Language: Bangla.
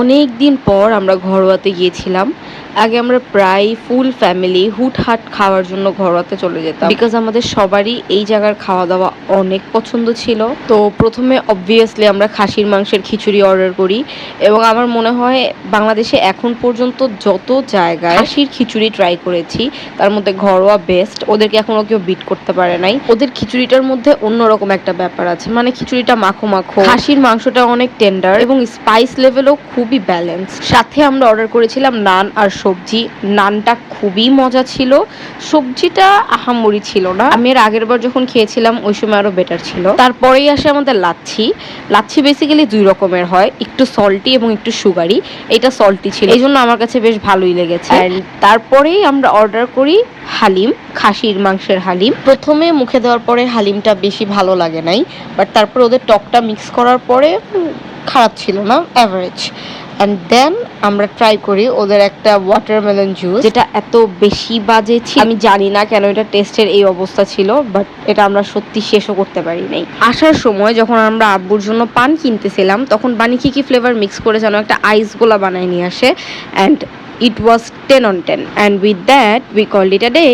অনেক দিন পর আমরা ঘরোয়াতে গিয়েছিলাম। আগে আমরা প্রায় ফুল ফ্যামিলি হুটহাট খাওয়ার জন্য ঘরোয়াতে চলে যেতাম। বিকজ আমাদের সবারই এই জায়গার খাওয়া দাওয়া অনেক পছন্দ ছিল। তো প্রথমে অবভিয়াসলি আমরা খাসির মাংসের খিচুড়ি অর্ডার করি এবং আমার মনে হয় বাংলাদেশে এখন পর্যন্ত যত জায়গায় খাসির খিচুড়ি ট্রাই করেছি, তার মধ্যে ঘরোয়া বেস্ট ওদেরকে এখনও কেউ বিট করতে পারে নাই। ওদের খিচুড়িটার মধ্যে অন্যরকম একটা ব্যাপার আছে। মানে খিচুড়িটা মাখো মাখো, খাসির মাংসটা অনেক টেন্ডার এবং স্পাইস লেভেলও খুবই ব্যালেন্স সাথে আমরা অর্ডার করেছিলাম নান আর সবজি। নানটা খুবই মজা ছিল। সবজিটা আহামরি ছিল না। আমি এর আগের বার যখন খেয়েছিলাম ওই সময় আরও বেটার ছিল। তারপরেই আসে আমাদের লাচ্ছি। লাচ্ছি বেসিক্যালি দুই রকমের হয়। একটু সল্টি এবং একটু সুগারি এটা সল্টি ছিল। এই জন্য আমার কাছে বেশ ভালোই লেগেছে। তারপরেই আমরা অর্ডার করি হালিম খাসির মাংসের হালিম। প্রথমে মুখে দেওয়ার পরে হালিমটা বেশি ভালো লাগে নাই। বাট তারপর ওদের টকটা মিক্স করার পরে খারাপ ছিল না অ্যাভারেজ অ্যান্ড দেন আমরা ট্রাই করি ওদের একটা ওয়াটারমেলন জুস যেটা এত বেশি বাজে ছিল আমি জানি না কেন এটা টেস্টের এই অবস্থা ছিল বাট এটা আমরা সত্যি শেষও করতে পারি নাই। আসার সময় যখন আমরা আব্বুর জন্য পান কিনতেছিলাম তখন বানি কি কি ফ্লেভার মিক্স করে যেন একটা আইস গোলা বানায় নিয়ে আসে and it was ten on ten and with that we call it a day